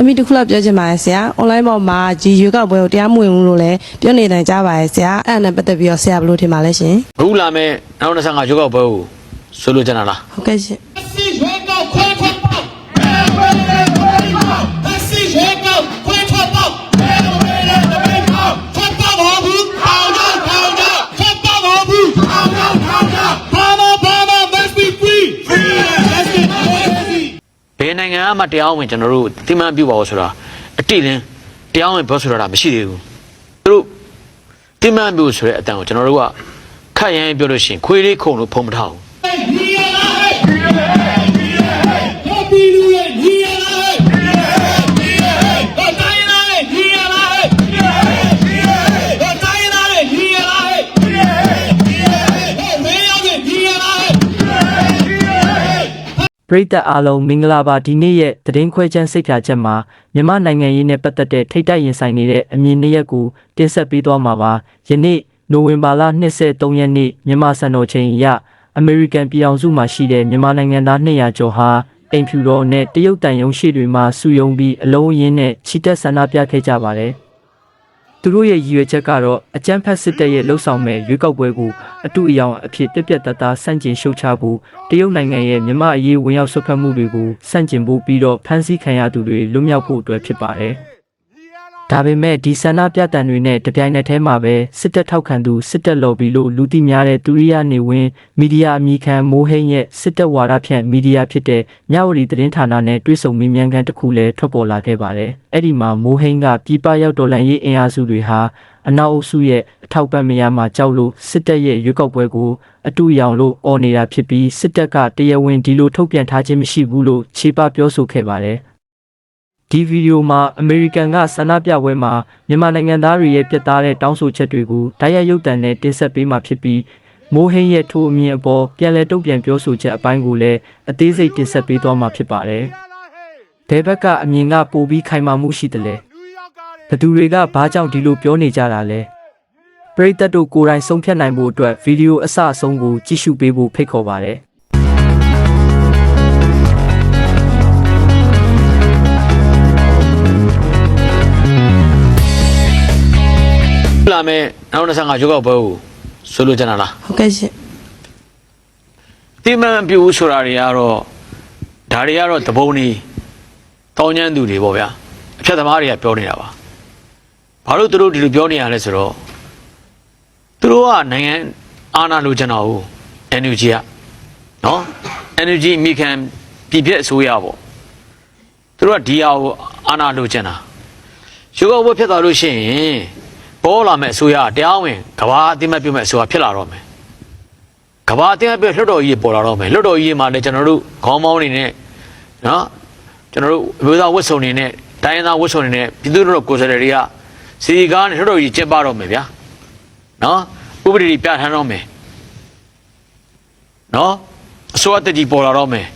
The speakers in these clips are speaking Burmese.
အမိတစ်ခုလောက်ပြောချင်ပါတယ်ဆရာ။ online ပေါ်မှာဒီရွေးကောက်ပွဲကိုတရားမဝင်ဘူးလို့လည်းပြောနေတယ်ကြားပါတယ်ဆရာ။အဲ့ဒါနဲ့ပတ်သက်ပြီးတော့ဆရာဘယ်လိုထင်ပါလဲရှင်အခုလာမဲ့နောက်25ရွေးကောက်ပွဲကိုဆိုလိုချင်တာလား။ဟုတ်ကဲ့ရှင် Así juega o cuatro pau. နိုင်ငံမှတရားဝင်ကျွန်တော်တို့တိမှန်ပြုပါဦးဆိုတာအတိလင်းတရားဝင်ပြောဆိုတာမရှိသေးဘူးသူတို့တိမှန်ပြုဆိုတဲ့အတန်ကိုကျွန်တော်တို့ကခတ်ရမ်းပြောလို့ရှိရင်ခွေးလေးခုံလို့ဖုံမထားဘူး ပရိသတ်အားလုံးမင်္ဂလာပါဒီနေ့ရဲ့သတင်းခွဲချမ်းစိတ်ဖြာချက်မှာမြန်မာနိုင်ငံရေးနဲ့ပတ်သက်တဲ့ထိတ်တိုက်ရင်ဆိုင်နေတဲ့အမြင်နှစ်ရက်ကိုတင်ဆက်ပေးသွားမှာပါယနေ့နိုဝင်ဘာလ23ရက်နေ့မြန်မာစံတော်ချိန်အရအမေရိကန်ပြည်အောင်စုမှာရှိတဲ့မြန်မာနိုင်ငံသား200ကျော်ဟာအိမ်ဖြူတော်နဲ့တရုတ်တန်ယုံရှိတွေမှာစုယုံပြီးအလုံးအရင်းနဲ့ချီတက်ဆန္ဒပြခဲ့ကြပါတယ် သူတို့ရဲ့ရည်ရွယ်ချက်ကတော့အကြမ်းဖက်စစ်တပ်ရဲ့လှုပ်ဆောင်မဲ့ရွေးကောက်ပွဲကိုအတူအယောင်အဖြစ်ပြက်ပြက်တသားစန့်ကျင်ရှုတ်ချဖို့တရုတ်နိုင်ငံရဲ့မြမအရေးဝင်ရောက်ဆွတ်ဖက်မှုတွေကိုစန့်ကျင်ဖို့ပြီးတော့ဖမ်းဆီးခံရသူတွေလွတ်မြောက်ဖို့အတွက်ဖြစ်ပါတယ်။ ဒါပေမဲ့ဒီဆန္ဒပြတန်တွေနဲ့တပြိုင်နက်တည်းမှာပဲစစ်တပ်ထောက်ခံသူစစ်တပ်လော်ဘီလို့လူသိများတဲ့သူရိယနေဝင်းမီဒီယာအမည်ခံမိုးဟိန်းရဲ့စစ်တပ်ဝါဒဖြန့်မီဒီယာဖြစ်တဲ့မြဝတီသတင်းဌာနနဲ့တွဲဆုံမင်းမြန်ကန်တစ်ခုလည်းထွက်ပေါ်လာခဲ့ပါတယ်။အဲ့ဒီမှာမိုးဟိန်းကပြည်ပရောက်တော်လှန်ရေးအင်အားစုတွေဟာအနောက်အုပ်စုရဲ့အထောက်ပံ့မရမှာကြောက်လို့စစ်တပ်ရဲ့ရွေးကောက်ပွဲကိုအတူရောင်လို့អော်နေတာဖြစ်ပြီးစစ်တပ်ကတရားဝင်ဒီလိုထုတ်ပြန်ထားခြင်းမရှိဘူးလို့ခြေပပြောဆိုခဲ့ပါတယ်။ ဒီဗီဒီယိုမှာအမေရိကန်ကဆန္ဒပြပွဲမှာမြန်မာနိုင်ငံသားတွေရဲ့ပြတ်သားတဲ့တောင်းဆိုချက်တွေကိုတိုက်ရိုက်ရုပ်သံနဲ့တင်ဆက်ပေးမှာဖြစ်ပြီးမိုးဟင်းရဲ့ထိုးအမြင်အပေါ်ပြန်လည်တုံ့ပြန်ပြောဆိုချက်အပိုင်းကိုလည်းအသေးစိတ်တင်ဆက်ပေးသွားမှာဖြစ်ပါတယ်။ဘယ်ဘက်ကအမြင်ကပိုပြီးခိုင်မာမှုရှိတယ်လဲ။ဘသူတွေကဘာကြောင့်ဒီလိုပြောနေကြတာလဲ။ပရိသတ်တို့ကိုယ်တိုင်ဆုံးဖြတ်နိုင်ဖို့အတွက်ဗီဒီယိုအစအဆုံးကိုကြည့်ရှုပေးဖို့ဖိတ်ခေါ်ပါတယ်။ လာမဲ့နောက်25ရွေးကောက်ပွဲကိုဆိုလိုချင်တာလား။ဟုတ်ကဲ့ရှင်တိမှန်ပြုဆိုတာတွေကတော့ဒါတွေကတော့တပုံနေတောင်းကျမ်းသူတွေပေါ့ဗျာအဖြတ်သမားတွေကပြောနေတာပါဘာလို့သူတို့ဒီလိုပြောနေရလဲဆိုတော့သူတို့ကနိုင်ငံအာဏာလိုချင်တာဟုတ် NUG ကနော် NUG မိခံပြည်ပြည့်အစိုးရပေါ့သူတို့ကဒီဟာကိုအာဏာလိုချင်တာရုပ်ောက်ဘွဲဖြစ်သွားလို့ရှိရင် ပေါ်လာမဲ့အစိုးရကတရားဝင်ကဘာအသိမဲ့ပြုမဲ့အစိုးရဖြစ်လာတော့မယ်ကဘာအတင်းအပြည့်လွှတ်တော်ကြီးပေါ်လာတော့မယ်လွှတ်တော်ကြီးမှာလည်းကျွန်တော်တို့ခေါင်းမောင်းနေနဲ့နော်ကျွန်တော်တို့အမျိုးသားဝတ်စုံနေနဲ့တိုင်းရင်းသားဝတ်စုံနေနဲ့ပြည်သူတို့ကိုယ်စားလှယ်တွေကစီကားနဲ့လွှတ်တော်ကြီးကျင်းပတော့မယ်ဗျာနော်ဥပဒေတွေပြဋ္ဌာန်းတော့မယ်နော်အစိုးရတက်ကြီးပေါ်လာတော့မယ်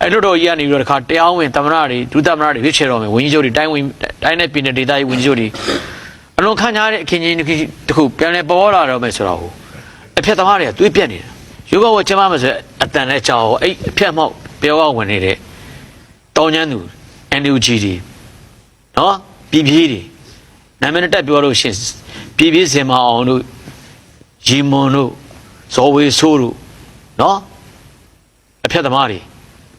အဲ့လွှတ်တော်ကြီးကနေပြီးတော့တခါတရားဝင်သမ္မတတွေဒုသမ္မတတွေရွေးချယ်တော့မယ်ဝန်ကြီးချုပ်တွေတိုင်းဝင်တိုင်းနဲ့ပြည်နယ်ဒေသကြီးဝန်ကြီးချုပ်တွေ အလွန်ခံကြတဲ့အခင်းကြီးတစ်ခုပြန်လဲပေါ်လာတော့မယ်ဆိုတော့အဖြတ်သမားတွေကသွေးပြက်နေတာရုပ်ကဝချမ်းမမယ်ဆိုအတန်နဲ့ကြောက်အဲ့အဖြတ်မောက်ပြောကဝင်နေတဲ့တောင်းကျန်းသူ NUG တွေနော်ပြည်ပြည်တွေနာမည်နဲ့တက်ပြောလို့ရှရင်ပြည်ပြည်စင်မအောင်တို့ရီမွန်တို့ဇော်ဝေဆိုးတို့နော်အဖြတ်သမားတွေ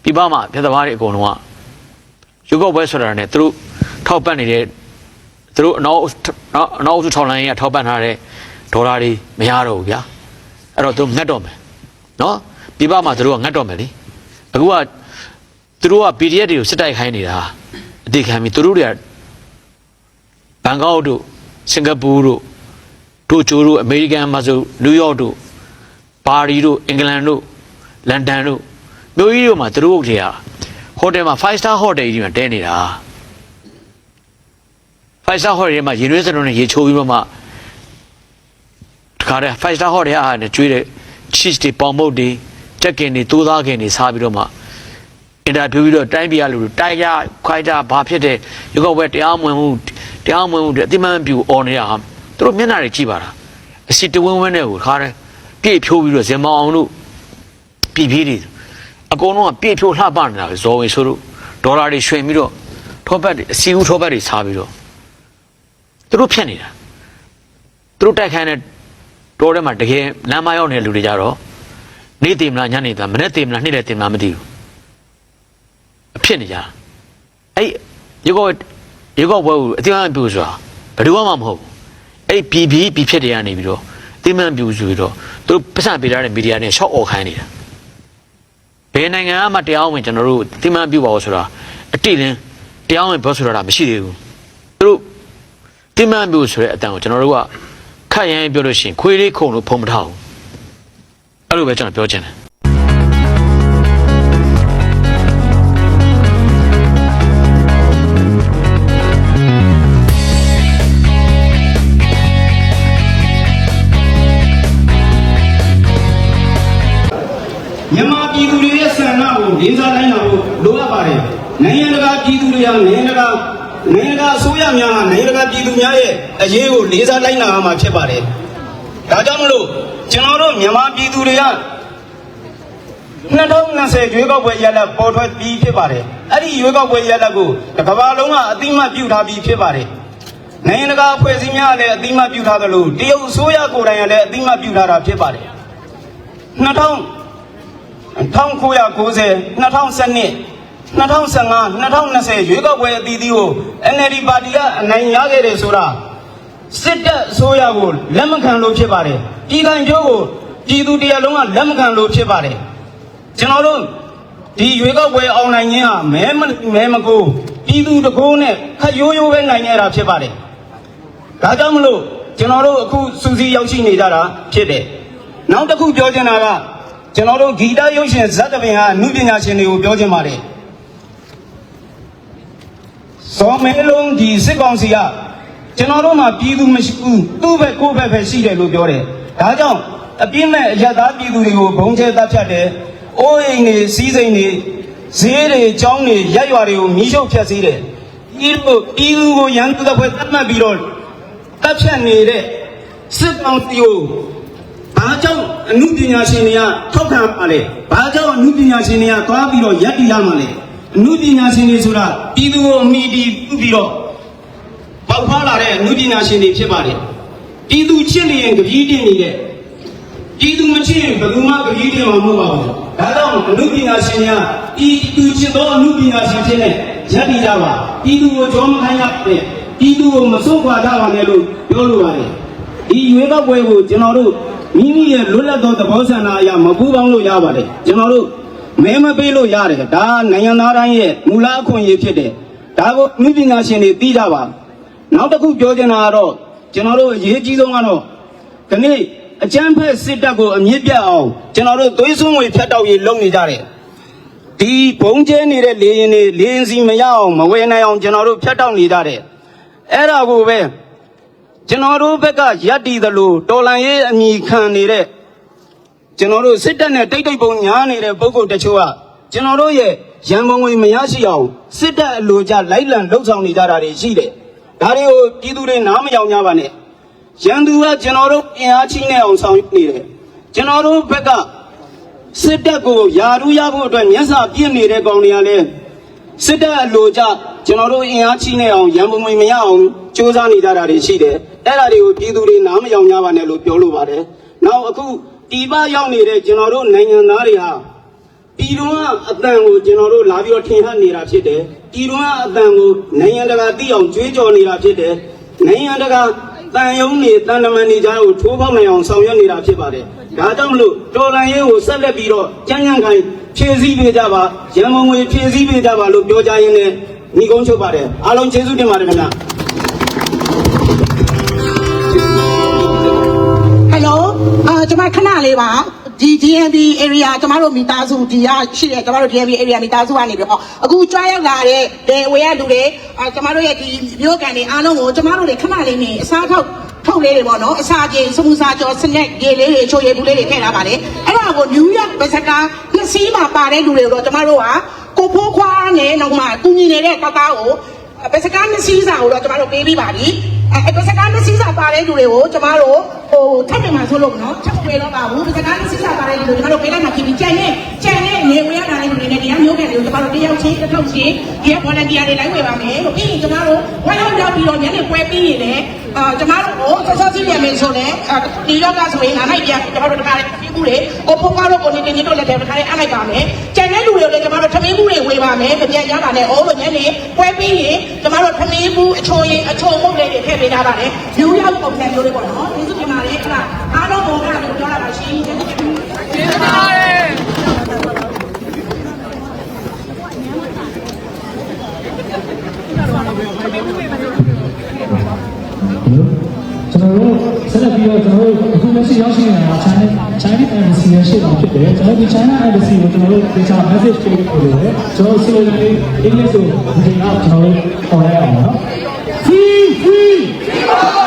ပြပမှာအဖြတ်သမားတွေအကုန်လုံးကရုပ်ကဝဲဆိုတာနဲ့သူတို့ထောက်ပံ့နေတဲ့ သူတို့အနောက်နော်အနောက်အုပ်စုထောက်လိုင်းရေးကထောက်ပံ့ထားတဲ့ဒေါ်လာတွေမရတော့ဘူးဗျာအဲ့တော့သူငတ်တော့မယ်နော်ပြပမှာသူတို့ကငတ်တော့မယ်လေအခုကသူတို့က PDF တွေကိုစစ်တိုက်ခိုင်းနေတာအတိခံပြီးသူတို့တွေကဘန်ကောက်တို့စင်ကာပူတို့တိုကျိုတို့အမေရိကန်မှာဆိုနယူးယောက်တို့ပါရီတို့အင်္ဂလန်တို့လန်ဒန်တို့မြို့ကြီးတို့မှာသူတို့တွေကဟိုတယ်မှာ5 star hotel ကြီးမှာတဲနေတာ 5 star hotel မှာရေနွေးစလုံးနဲ့ရေချိုးပြီးတော့မှတခါတည်း five star hotel အားနဲ့ကျွေးတဲ့ cheese တွေပေါင်မုတ်တွေတက်ကင်တွေသိုးသားခင်တွေစားပြီးတော့မှအင်တာဗျူးပြီးတော့တိုင်းပြည်ကလူတွေတိုက်ကြခွိုက်ကြဘာဖြစ်တဲ့ရုပ်ောက်ပဲတရားမဝင်မှုတရားမဝင်မှုတွေအတိမန်ပြူအော်နေတာဟာသူတို့မျက်နှာတွေကြည့်ပါလားအစီတဝင်းဝင်းနဲ့ကိုတခါတည်းပြည့်ဖြိုးပြီးတော့ဇင်မောင်အောင်တို့ပြည်ပြည်တွေအကုန်လုံးကပြည့်ဖြိုးလှပနေတာပဲဇော်ဝင်ဆိုတို့ဒေါ်လာတွေရွှင်ပြီးတော့ထောပတ်တွေအစီဦးထောပတ်တွေစားပြီးတော့ သူတို့ဖြတ်နေတာသူတို့တိုက်ခိုင်းတဲ့တိုးထဲမှာတကယ်လမ်းမရောက်နေတဲ့လူတွေကြတော့နေ့တည်မလားညနေတည်မလားမနေ့တည်မလားနေ့လည်းတည်မလားမသိဘူးအဖြစ်နေကြတာအဲ့ရေကောရေကောဘွဲကိုအတိအမှန်ပြူဆိုတာဘယ်သူမှမဟုတ်ဘူးအဲ့ပြည်ပြည်ပြည်ဖြစ်တွေကနေပြီးတော့အတိအမှန်ပြူဆိုပြီးတော့သူတို့ပတ်စံပေးထားတဲ့မီဒီယာတွေရှော့អော်ခိုင်းနေတာဘယ်နိုင်ငံကမှတရားဝင်ကျွန်တော်တို့တိမှန်ပြုပါလို့ဆိုတာအတိလင်းတရားဝင်ပြောဆိုတာမရှိသေးဘူးသူတို့ တိမှန်ပြုဆိုတဲ့အတန်ကိုကျွန်တော်တို့ကခတ်ရမ်းပြောလို့ရှိရင်ခွေးလေးခုံလို့ဖုံမထောက်ဘူးအဲ့လိုပဲကျွန်တော်ပြောချင်တယ်မြန်မာပြည်သူတွေရဲ့ဆန္ဒကိုလေးစားတိုင်းတာဖို့လိုအပ်ပါတယ်။နိုင်ငံတကာပြည်သူတွေကနိုင်ငံတကာ နိုင်ငံတကာအစိုးရများဟာနိုင်ငံတကာပြည်သူများရဲ့အရေးကိုလေးစားတိုင်းတာမှာဖြစ်ပါတယ်။ဒါကြောင့်မလို့ကျွန်တော်တို့မြန်မာပြည်သူတွေက2020ရွေးကောက်ပွဲရလဒ်ပေါ်ထွက်ပြီးဖြစ်ပါတယ်။အဲ့ဒီရွေးကောက်ပွဲရလဒ်ကိုတစ်ကမ္ဘာလုံးကအတိအမှတ်ပြုထားပြီးဖြစ်ပါတယ်။နိုင်ငံတကာအဖွဲ့အစည်းများကလည်းအတိအမှတ်ပြုထားသလိုတရုတ်အစိုးရကိုယ်တိုင်ကလည်းအတိအမှတ်ပြုထားတာဖြစ်ပါတယ်။2000 1990 2012 2015 2020ရွေးကောက်ပွဲအသီးသီးကို NLD ပါတီကအနိုင်ရခဲ့တယ်ဆိုတာစစ်တပ်အစိုးရကိုလက်မခံလို့ဖြစ်ပါတယ်ပြည်ခိုင်ကျိုးကိုပြည်သူတရားလုံးကလက်မခံလို့ဖြစ်ပါတယ်ကျွန်တော်တို့ဒီရွေးကောက်ပွဲအောင်နိုင်ခြင်းဟာမဲမမဲမကိုပြည်သူတကိုးနဲ့ခက်ရိုးရိုးပဲနိုင်ရတာဖြစ်ပါတယ်ဒါကြောင့်မလို့ကျွန်တော်တို့အခုစူးစီးရောက်ရှိနေကြတာဖြစ်တယ်နောက်တစ်ခုပြောချင်တာကကျွန်တော်တို့ဂီတရုပ်ရှင်ဇတ်တပင်ဟာအမှုပညာရှင်တွေကိုပြောချင်ပါတယ် ဇော်မဲလုံးဒီစစ်ကောင်စီကကျွန်တော်တို့မှာပြည်သူမရှိဘူးသူ့ဘက်ကိုယ့်ဘက်ပဲရှိတယ်လို့ပြောတယ်ဒါကြောင့်အပြင်းမဲ့အရသားပြည်သူတွေကိုဘုံကျဲတပ်ဖြတ်တယ်အိုးအိမ်တွေစီးစိမ်တွေဈေးတွေကျောင်းတွေရက်ရွာတွေကိုမီးရှို့ဖျက်ဆီးတယ်ဒီလိုပြည်သူကိုရန်သူတစ်ဖွဲ့တတ်မှတ်ပြီးတော့တပ်ဖြတ်နေတဲ့စစ်ကောင်စီကိုဘာကြောင့်အမှုပညာရှင်တွေကထောက်ခံပါလဲဘာကြောင့်အမှုပညာရှင်တွေကသွားပြီးတော့ရက်တည်ရမှာလဲ အမှုပညာရှင်တွေဆိုတာပြည်သူကိုအမိတီးပြုပြီးတော့ပေါက်ဖွာလာတဲ့အမှုပညာရှင်တွေဖြစ်ပါတယ်ပြည်သူချစ်နေရင်ကြည်တင်နေတဲ့ပြည်သူမချစ်ရင်ဘယ်သူမှကြည်တင်မှာမဟုတ်ပါဘူးဒါကြောင့်အမှုပညာရှင်တွေကပြည်သူချစ်သောအမှုပညာရှင်ဖြစ်နေရက်တည်ကြပါပြည်သူကိုကြောမခိုင်းရတဲ့ပြည်သူကိုမစွန့်ခွာကြပါနဲ့လို့ပြောလိုပါတယ်ဒီရွေးကောက်ပွဲကိုကျွန်တော်တို့မိမိရဲ့လွတ်လပ်သောသဘောဆန္ဒအရမပူးပေါင်းလို့ရပါတယ်ကျွန်တော်တို့ မဲမပေးလို့ရတယ်ဒါနိုင်ငံသားတိုင်းရဲ့မူလအခွင့်အရေးဖြစ်တယ်ဒါကိုမိပညာရှင်တွေသိကြပါနောက်တစ်ခုပြောချင်တာကတော့ကျွန်တော်တို့အရေးကြီးဆုံးကတော့ဒီနေ့အကြမ်းဖက်စစ်တပ်ကိုအမြင့်ပြတ်အောင်ကျွန်တော်တို့သွေးစွန်းဝေဖြတ်တောက်ရေးလုပ်နေကြတယ်ဒီဘုံကျဲနေတဲ့လေရင်တွေလေရင်စီမရအောင်မဝယ်နိုင်အောင်ကျွန်တော်တို့ဖြတ်တောက်နေကြတယ်အဲ့ဒါကိုပဲကျွန်တော်တို့ဘက်ကရပ်တည်သလိုတော်လန်ရေးအမိခံနေတဲ့ ကျွန်တော်တို့စစ်တပ်နဲ့တိတ်တိတ်ပုံညားနေတဲ့ပုံကုန်တချို့ကကျွန်တော်တို့ရဲ့ရန်ပုံငွေမရရှိအောင်စစ်တပ်အလိုကျလိုက်လံလှုပ်ဆောင်နေကြတာတွေရှိတယ်။ဒါတွေကိုပြည်သူတွေနားမယောင်ကြပါနဲ့။ရန်သူကကျွန်တော်တို့အင်အားချင်းနဲ့အောင်ဆောင်ရွက်နေတယ်။ကျွန်တော်တို့ဘက်ကစစ်တပ်ကိုယာရူရဖို့အတွက်မျက်စာပြင့်နေတဲ့ကောင်တွေကလည်းစစ်တပ်အလိုကြကျွန်တော်တို့အင်အားကြီးနေအောင်ရန်ပုံငွေမရအောင်စ조사နေကြတာတွေရှိတယ်အဲ့ဒါတွေကိုပြည်သူတွေနားမယောင်ကြပါနဲ့လို့ပြောလိုပါတယ်နောက်အခု တီပရောက်နေတဲ့ကျွန်တော်တို့နိုင်ငံသားတွေဟာပြည်တွင်းကအတန်ကိုကျွန်တော်တို့လာပြီးတော့ထင်ဟပ်နေတာဖြစ်တယ်ပြည်တွင်းကအတန်ကိုနိုင်ငံတကာသိအောင်ကြွေးကြော်နေတာဖြစ်တယ်နိုင်ငံတကာတန်ယုံနေတန်တမန်နေကြကိုထိုးပေါက်နိုင်အောင်ဆောင်ရွက်နေတာဖြစ်ပါတယ်ဒါကြောင့်မလို့တော်လန်ရေးကိုဆက်လက်ပြီးတော့ကြမ်းကြမ်းခိုင်ဖြည့်ဆည်းပေးကြပါရန်မုံငွေဖြည့်ဆည်းပေးကြပါလို့ပြောကြရင်းနဲ့ညီကုန်းချုပ်ပါတယ်အားလုံးကျေးဇူးတင်ပါတယ်ခင်ဗျာ အာကျွန်မခဏလေးပါဒီ DNB area ကျွန်မတို့မိသားစုဒီရရှိတဲ့ကျွန်မတို့ DNB area မိသားစုကနေပြီးတော့အခုကြွားရောက်လာတဲ့ဒေဝေရလူတွေအာကျွန်မတို့ရဲ့ဒီမျိုးကန်တွေအားလုံးကိုကျွန်မတို့တွေခဏလေးနေအစားထောက်ထုတ်လေးတွေပေါ့နော်အစာကျင်စမှုစာကျော်စနက်ရေလေးတွေချိုရည်ဘူးလေးတွေထည့်ထားပါတယ်အဲ့ဒါကိုနယူးယောက်ဗစကာနှစ်စီးမှာပါတဲ့လူတွေကိုတော့ကျွန်မတို့ကကိုဖိုးခွားနဲ့နောက်မှကုညီနေတဲ့တောက်သားကိုဗစကာနှစ်စီးစာကိုတော့ကျွန်မတို့ပေးပြီးပါပြီ အဲပစကားမစီးစာပါတဲ့လူတွေကိုကျမတို့ဟိုထပ်ပြန်မှာဆိုလို့နော်ထပ်ပြေတော့ပါဘူးပစကားမစီးစာပါတဲ့လူတွေကျမတို့ပေးလိုက်မှဖြစ်ပြီးကြံနေကြံနေနေဝင်ရတာတဲ့လူတွေနဲ့တရားမျိုးခဲ့တယ်လို့ကျမတို့တယောက်ချင်းတစ်ထုပ်ချင်းဒီက volunteer တွေလိုက်ဝယ်ပါမယ်လို့ပြီးရင်ကျမတို့ဝိုင်းရောက်ပြီးတော့ညနေပွဲပြီးရင်လည်းအာကျမတို့ကိုစောစောစီးရမယ်ဆိုလည်းဒီရောက်ကဆိုရင်ငါလိုက်ပြကျမတို့တခါလေးပြီးမှုတွေကိုဖိုးကားတို့ကိုနေနေတို့လည်းတခါလေးအလိုက်ပါမယ်ကြံတဲ့လူတွေကိုလည်းကျမတို့ထမင်းမှုတွေဝေပါမယ်ပြန်ရတာနဲ့အိုးလို့ညနေပွဲပြီးရင်ကျမတို့ထမင်းမှုအချိုရင်အချိုမုတ်လေးတွေထည့်ပေးထားပါတယ်လူရောက်ပုံစံမျိုးလေးပေါ့နော်ဒီစုပြန်ပါလေခလားအားလုံးဘောကလို့ပြောတာပါရှင်ကျေးဇူးတင်ပါတယ်ကျွန်တော်တို့ဆက်လက်ပြီးတော့ကျွန်တော်တို့အခုလက်ရှိရောက်ရှိနေတာ China Chinese Embassy ရဲ့ရှေ့မှာဖြစ်တယ်ကျွန်တော်ဒီ China Embassy ကိုကျွန်တော်တို့ data message ပေးလို့ရတယ်ကျွန်တော် slogan လေးအင်္ဂလိပ်ဆိုဒီကတော့ကျွန်တော်တို့ခေါ်ရအောင်နော် Sim! Viva!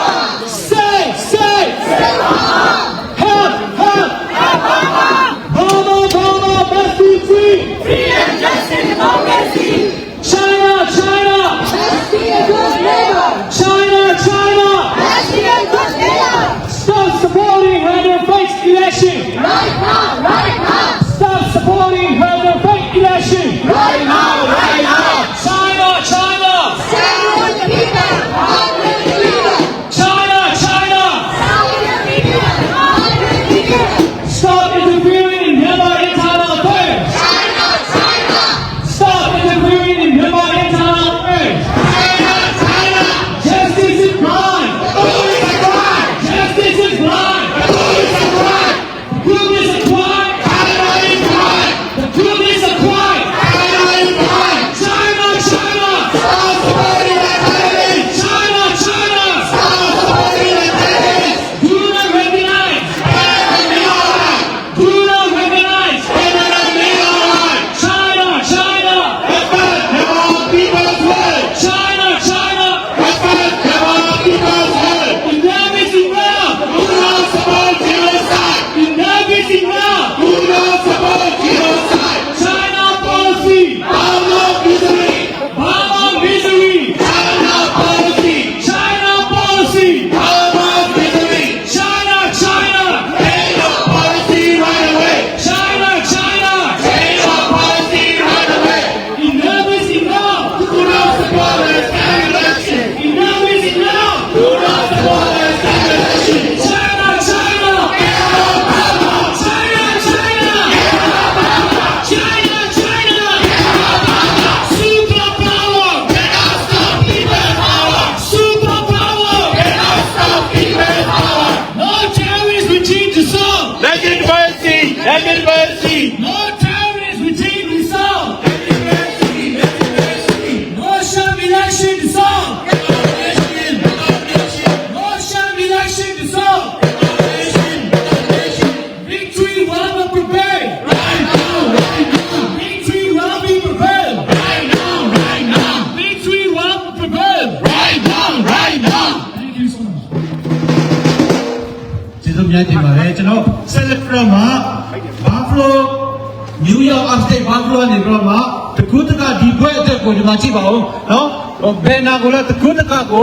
မှာကြည့်ပါဦးနော်ဟိုဘယ်နာကိုလဲတကူတကကို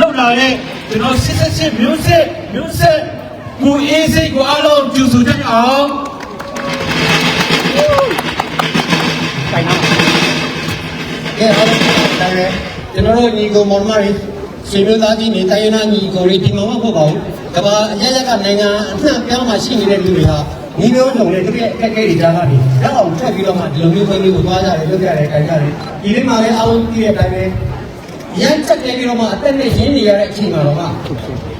လှုပ်လာတဲ့ကျွန်တော်စစ်စစ်စစ်မျိုးစစ်မျိုးစစ်ကိုအေးစိတ်ကိုအားလုံးကျူဆူတတ်အောင်ကဲအားလုံးဒါလည်းကျွန်တော်တို့ညီကိုမောင်မတွေဆွေမျိုးသားချင်းတွေတိုင်းရင်းသားညီကိုတွေဒီမှာမဟုတ်ပါဘူးကမ္ဘာအရရက်ကနိုင်ငံအနှံ့ပြောင်းမှာရှိနေတဲ့လူတွေဟာ ညီမျိုးစုံတွေတကယ်အခက်အခဲတွေကြားကနေတော့အောင်ထွက်ပြီးတော့မှဒီလိုမျိုးခွင့်လေးကိုသွားကြတယ်လုပ်ကြတယ်ခိုင်ကြတယ်ဒီနေ့မှလည်းအားလုံးသိတဲ့အတိုင်းပဲရမ်းချက်နေပြီးတော့မှအသက်နဲ့ရင်းနေရတဲ့အချိန်မှာတော့မှ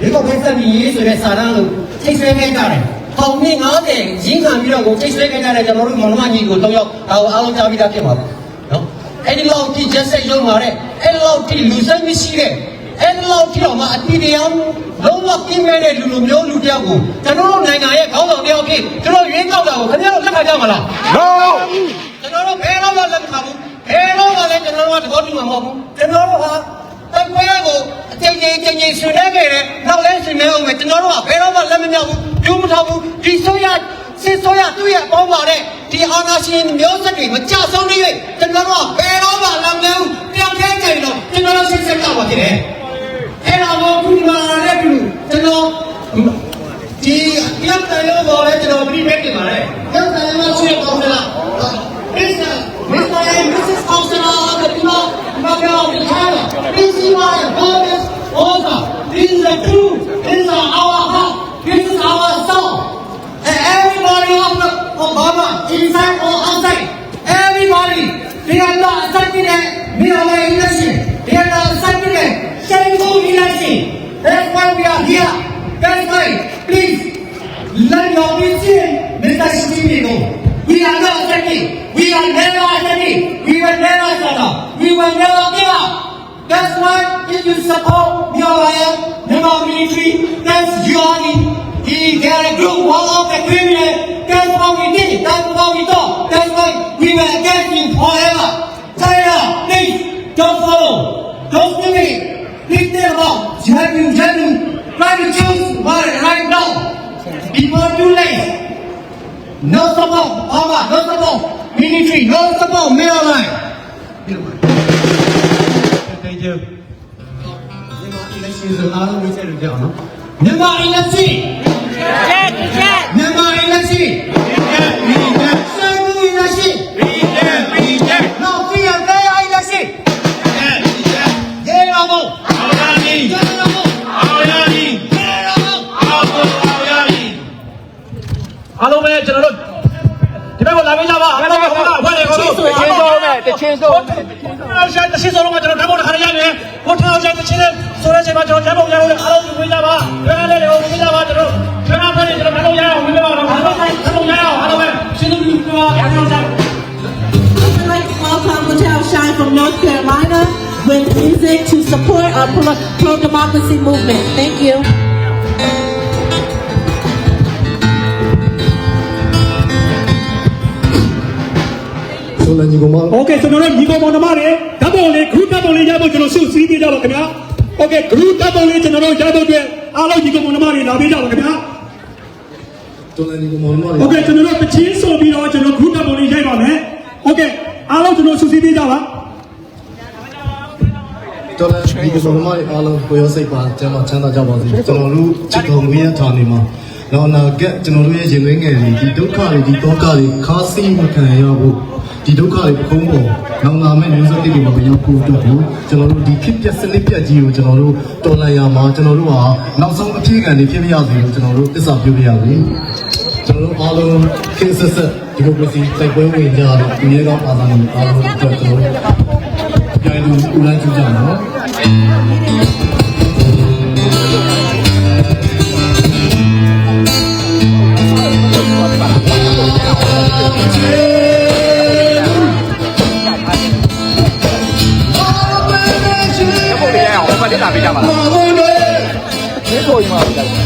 ဒီကောက်ပဲဆက်ပြီးရေးဆိုတဲ့စာတမ်းလို့ထိတ်ဆွဲခဲ့ကြတယ်။ပေါင်နှစ်90ရင်းခံပြီးတော့ကိုထိတ်ဆွဲခဲ့ကြတဲ့ကျွန်တော်တို့မောင်နှမညီကိုတော့ရောက်ဒါကိုအားလုံးကြားပြီးသားဖြစ်ပါဘူး။နော်။အဲ့ဒီလောက်ထိချက်စိတ်လုံးပါတဲ့အဲ့ဒီလောက်ထိလူစိတ်မရှိတဲ့ အဲ့ဒီလောက်ထိတော့မှအတီတရားလုံးဝကင်းမဲ့တဲ့လူလူမျိုးလူတယောက်ကိုကျွန်တော်တို့နိုင်ငံရဲ့ခေါင်းဆောင်တယောက်ဖြစ်ကျွန်တော်ရွေးကောက်တာကိုခင်ဗျားတို့လက်ခံကြမလား No! ကျွန်တော်တို့ဘယ်တော့မှလက်မခံဘူးဘယ်တော့မှလည်းကျွန်တော်တို့ကသဘောတူမှာမဟုတ်ဘူးကျွန်တော်တို့ဟာတိုက်ပွဲကိုအချိန်ချင်းချိန်ချင်းဆွေးနွေးခဲ့တယ်နောက်လဲဆွေးနွေးအောင်မယ်ကျွန်တော်တို့ကဘယ်တော့မှလက်မမြောက်ဘူးကျူးမထောက်ဘူးဒီဆိုရစစ်ဆိုရသူ့ရဲ့ပေါင်းပါတဲ့ဒီအာနာရှင်မျိုးဆက်တွေမကြဆုံးနေ၍ကျွန်တော်တို့ကဘယ်တော့မှလက်မမြောက်ဘူးပြောင်းခဲကြရင်တော့ကျွန်တော်တို့စစ်စစ်ကောက်ပါဖြစ်တယ် အဲ့တော့ဘုခုမာနဲ့တူကျွန်တော်ဒီရုပ်တရားပေါ်လဲကျွန်တော်ပြိမဲ့တင်ပါတယ်ရုပ်တရားမှာဆွေးပေါင်းနေလားမစ္စတာမစ္စတာမစ္စစ်ကောင်ဆယ်လာကဒီမှာမပြောင်းထားတာ principal government over this is the truth this is our heart this is our soul and everybody of the Obama inside or outside everybody ಇದೊಂದು ಅಸತ್ತಿದೆ ಬಿಲೋವ industry ಇದೊಂದು ಅಸತ್ತಿದೆ Telugu industry That's why we are here. That's why, please, the Shimino. We are not asserting. We are never asserting. We will never shut. We will never give up. That's why if you support BLM, Myanmar military, that's your He get a group one of the criminal. That's what we did. That's what we thought. That's why we were against you forever. China, please don't follow. Don't do it. Please think about. You have to, you have to try to choose one right now. Before too late. No support, Mama, no support. Military, no support, mail line. Thank you မြန်မာ election ဆိုအားလုံးဝိချက်လို့ကြောက်နော်မြန်မာ election ချက်ချက်မြန်မာ election ချက်ချက်ဆယ်မှု election ချက်ချက်နောက်ပြရတဲ့ election ချက်ချက်ရေရောဘုံအောင်ရမည်ရေရောဘုံအောင်ရမည်ရေရောဘုံအောင်ဘုံအောင်ရမည်အားလုံးပဲကျွန်တော်တို့ဒီဘက်ကိုလာပေးကြပါအားလုံးပဲခေါင်းကဝက်လေခေါင်းတို့တချင်းဆုံးနဲ့တချင်းဆုံးအားရှာတချင်းဆုံးတော့ကျွန်တော်ဓာတ်ပုံတစ်ခါရရတယ် ကိုထောင်ရှာတချင်းနဲ့ဆိုတဲ့ချိန်မှာကျွန်တော်ဓာတ်ပုံရလို့အားလုံးဝင်ကြပါဘယ်နဲ့လဲဝင်ကြပါကျွန်တော်ကျွန်တော်ဖက်နေကျွန်တော်ဓာတ်ပုံရအောင်ဝင်ကြပါတော့အားလုံးပဲဓာတ်ပုံရအောင်အားလုံးပဲရှင်းလို့ပြောပါအားလုံးစား I'd like to welcome Patel Shine from North Carolina with music to support our pro- pro-democracy movement. Thank you. ဆိုလည်းညီကောင်မโอเคကျွန်တော်တို့ညီကောင်မောင်နှမတွေဓာတ်ပုံလေး group ဓာတ်ပုံလေးရဖို့ကျွန်တော်စုစည်းပေးကြပါခင်ဗျာโอเค group ဓာတ်ပုံလေးကျွန်တော်တို့ရဖို့အတွက်အားလုံးညီကောင်မောင်နှမတွေလာပေးကြပါခင်ဗျာ တော်လည်းညီကောင်မတွေ โอเคကျွန်တော်တို့တချင်းဆိုပြီးတော့ကျွန်တော် group ဓာတ်ပုံလေးရိုက်ပါမယ်โอเคအားလုံးကျွန်တော်စုစည်းပေးကြပါ တော်လည်းညီကောင်မတွေအားလုံးကိုရောစိတ်ပါကျမ်းမချမ်းသာကြပါစေကျွန်တော်တို့ချစ်တော်မူရဲ့ဌာနေမှာတော့နာကကျွန်တော်တို့ရဲ့ရင်သွေးငယ်တွေဒီဒုက္ခတွေဒီတောကတွေခါးစီးမခံရဖို့ ဒီဒုက္ခတွေပခုံးပေါ်နောင်လာမဲ့မျိုးစတိတွေမှာမရောက်ဖို့အတွက်ကိုကျွန်တော်တို့ဒီဖြစ်ပျက်စနစ်ပြတ်ကြီးကိုကျွန်တော်တို့တော်လှန်ရမှာကျွန်တော်တို့ဟာနောက်ဆုံးအပြည့်ခံတွေဖြစ်မရစေလို့ကျွန်တော်တို့သစ္စာပြုပြရစီကျွန်တော်တို့အားလုံးခေတ်ဆက်ဆက်ဒီမိုကရေစီတိုက်ပွဲဝင်ကြတဲ့ဒီရဲကောင်းအာဏာနည်အားလုံးအတွက်ကျွန်တော်တို့ကြိုင်လူဦးလန်းကြည့်ကြမှာ နော် South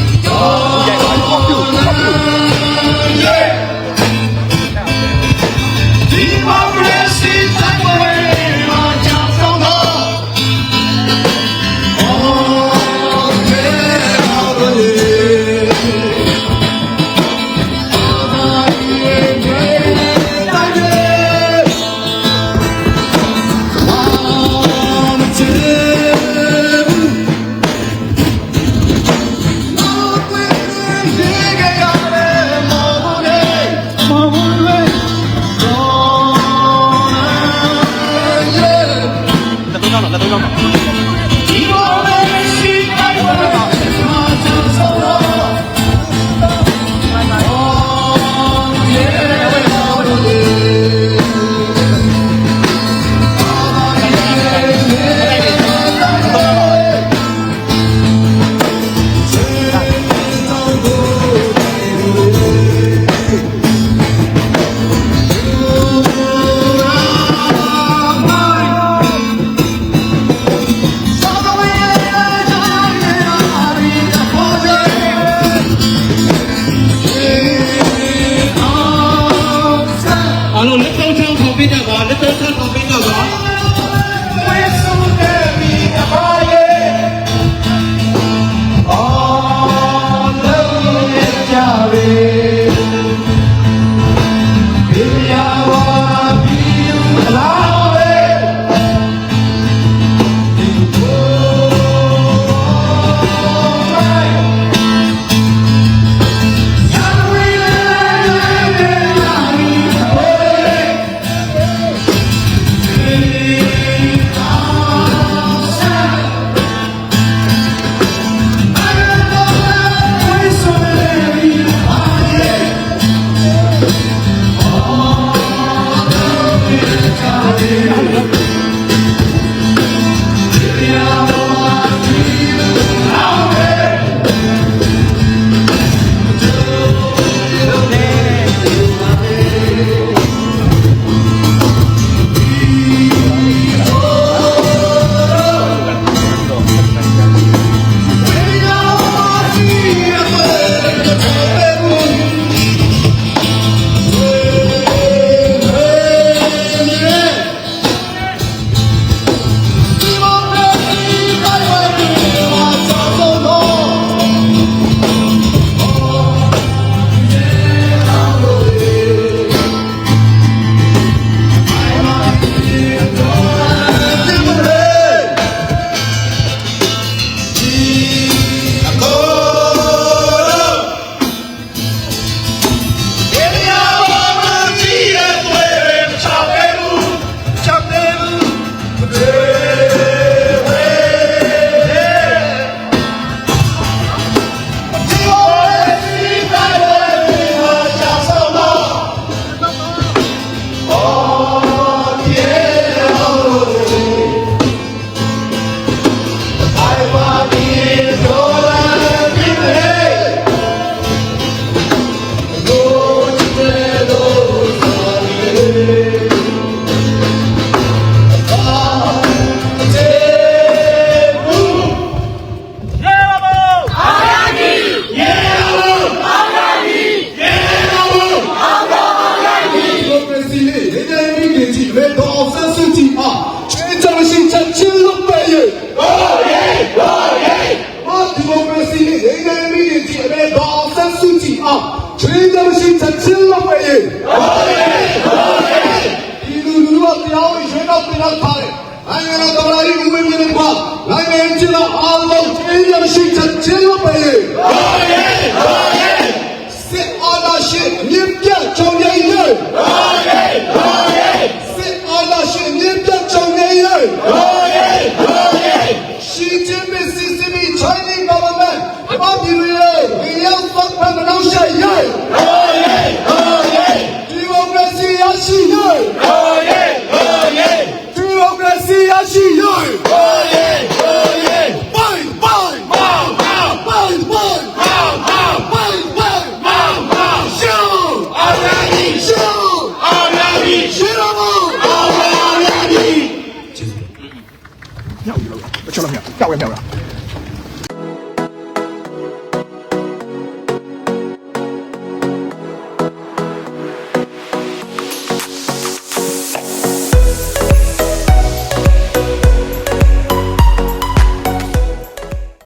ဖန်မနှောက်ယှက်ရေးဟောရေးဟောရေးဒီမိုကရေစီရရှိရေးဟောရေးဟောရေးဒီမိုကရေစီရရှိရေးဟောရေးဟောရေးပိုင်ပိုင်မောင်မောင်ပိုင်ပိုင်မောင်မောင်ပိုင်ပိုင်မောင်မောင်ရှောင်းအာရာဒီရှောင်းအာရာဒီရှေရောမောင်အာရာဒီကျေးဇူးမြောက်ရောက်အချောင်းမြောက်ကြောက်ရမြောက်